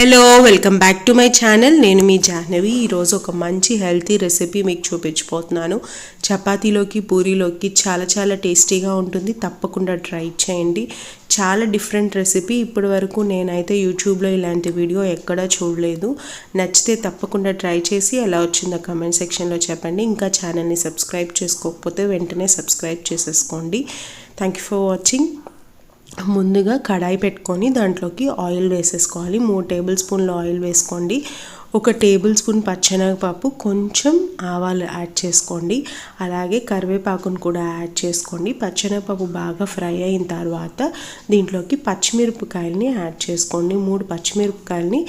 Hello welcome back to my channel నేను మీ జాహ్నవి. ఈరోజు ఒక మంచి హెల్తీ రెసిపీ మీకు చూపించబోతున్నాను. చపాతీలోకి పూరీలోకి చాలా చాలా టేస్టీగా ఉంటుంది. తప్పకుండా ట్రై చేయండి. చాలా డిఫరెంట్ రెసిపీ ఇప్పటి వరకు నేనైతే యూట్యూబ్లో ఇలాంటి వీడియో ఎక్కడా చూడలేదు. నచ్చితే తప్పకుండా ట్రై చేసి ఎలా వచ్చిందో కమెంట్ సెక్షన్లో చెప్పండి. ఇంకా ఛానల్ని సబ్స్క్రైబ్ చేసుకోకపోతే వెంటనే సబ్స్క్రైబ్ చేసేసుకోండి. థ్యాంక్ యూ ఫర్ వాచింగ్ ముందుగా కడాయి పెట్టుకొని దాంట్లోకి ఆయిల్ వేసేసుకోవాలి. మూడు టేబుల్ స్పూన్లు ఆయిల్ వేసుకోండి. ఒక టేబుల్ స్పూన్ పచ్చెనగపప్పు కొంచెం ఆవాలు యాడ్ చేసుకోండి. అలాగే కరివేపాకును కూడా యాడ్ చేసుకోండి. పచ్చెనగపప్పు బాగా ఫ్రై అయిన తర్వాత దీంట్లోకి పచ్చిమిరపకాయలని యాడ్ చేసుకోండి. మూడు పచ్చిమిరపకాయలని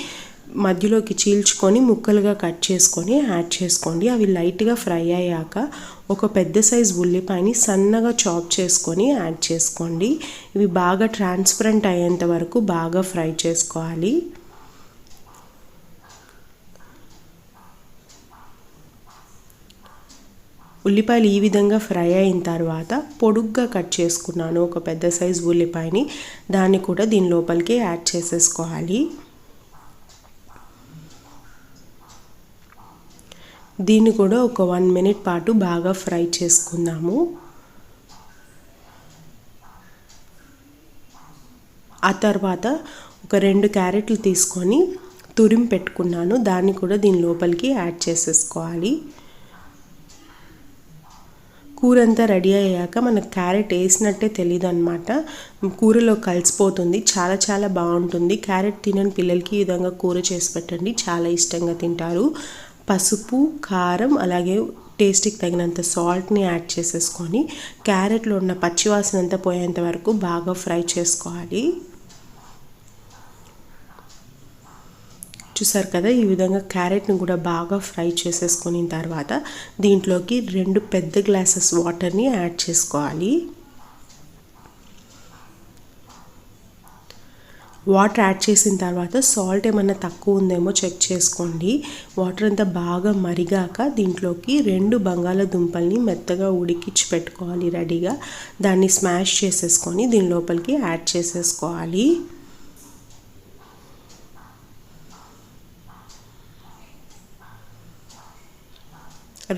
మధ్యలోకి చీల్చుకొని ముక్కలుగా కట్ చేసుకొని యాడ్ చేసుకోండి. అవి లైట్గా ఫ్రై అయ్యాక ఒక పెద్ద సైజ్ ఉల్లిపాయని సన్నగా చాప్ చేసుకొని యాడ్ చేసుకోండి. ఇవి బాగా ట్రాన్స్పరెంట్ అయ్యేంత వరకు బాగా ఫ్రై చేసుకోవాలి. ఉల్లిపాయలు ఈ విధంగా ఫ్రై అయిన తర్వాత పొడుగ్గా కట్ చేసుకున్నాను. ఒక పెద్ద సైజ్ ఉల్లిపాయని దాన్ని కూడా దీని లోపలికి యాడ్ చేసేసుకోవాలి. దీన్ని కూడా ఒక వన్ మినిట్ పాటు బాగా ఫ్రై చేసుకుందాము. ఆ తర్వాత ఒక రెండు క్యారెట్లు తీసుకొని తురిం పెట్టుకున్నాను. దాన్ని కూడా దీని లోపలికి యాడ్ చేసేసుకోవాలి. కూర అంతా రెడీ అయ్యాక మనకు క్యారెట్ వేసినట్టే తెలియదు అనమాట కూరలో కలిసిపోతుంది. చాలా చాలా బాగుంటుంది. క్యారెట్ తినని పిల్లలకి ఈ విధంగా కూర చేసి పెట్టండి. చాలా ఇష్టంగా తింటారు. పసుపు కారం అలాగే టేస్ట్కి తగినంత సాల్ట్ని యాడ్ చేసేసుకొని క్యారెట్లో ఉన్న పచ్చివాసన అంతా పోయేంత వరకు బాగా ఫ్రై చేసుకోవాలి. చూసారు కదా ఈ విధంగా క్యారెట్ని కూడా బాగా ఫ్రై చేసేసుకొని తర్వాత దీంట్లోకి రెండు పెద్ద గ్లాసెస్ వాటర్ని యాడ్ చేసుకోవాలి. వాటర్ యాడ్ చేసిన తర్వాత సాల్ట్ ఏమన్నా తక్కువ ఉందేమో చెక్ చేసుకోండి. వాటర్ అంతా బాగా మరిగాక దీంట్లోకి రెండు బంగాళాదుంపల్ని మెత్తగా ఉడికించి పెట్టుకోవాలి రెడీగా. దాన్ని స్మాష్ చేసేసుకొని దీని లోపలికి యాడ్ చేసేసుకోవాలి.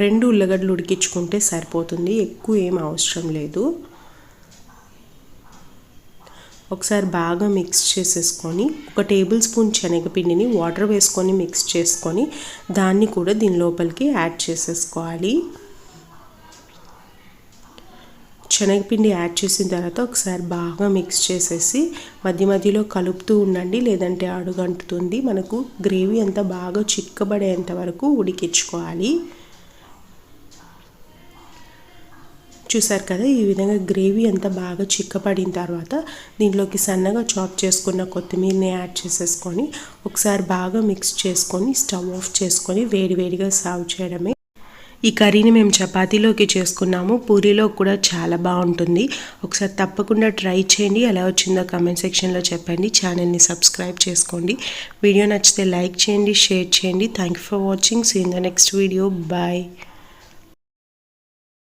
రెండు ఉల్లగడ్డలు ఉడికించుకుంటే సరిపోతుంది. ఎక్కువ ఏం అవసరం లేదు. ఒకసారి బాగా మిక్స్ చేసేసుకొని ఒక టేబుల్ స్పూన్ శనగపిండిని వాటర్ వేసుకొని మిక్స్ చేసుకొని దాన్ని కూడా దీని లోపలికి యాడ్ చేసేసుకోవాలి. శనగపిండి యాడ్ చేసిన తర్వాత ఒకసారి బాగా మిక్స్ చేసేసి మధ్య మధ్యలో కలుపుతూ ఉండండి లేదంటే అడుగంటుతుంది. మనకు గ్రేవీ అంతా బాగా చిక్కబడేంత వరకు ఉడికించుకోవాలి. చూసారు కదా ఈ విధంగా గ్రేవీ అంతా బాగా చిక్కపడిన తర్వాత దీంట్లోకి సన్నగా చాప్ చేసుకున్న కొత్తిమీరని యాడ్ చేసేసుకొని ఒకసారి బాగా మిక్స్ చేసుకొని స్టవ్ ఆఫ్ చేసుకొని వేడివేడిగా సర్వ్ చేయడమే. ఈ కర్రీని మేము చపాతీలోకి చేసుకున్నాము. పూరీలో కూడా చాలా బాగుంటుంది. ఒకసారి తప్పకుండా ట్రై చేయండి. ఎలా వచ్చిందో కమెంట్ సెక్షన్లో చెప్పండి. ఛానల్ని సబ్స్క్రైబ్ చేసుకోండి. వీడియో నచ్చితే లైక్ చేయండి షేర్ చేయండి. Thank for watching see in the next video bye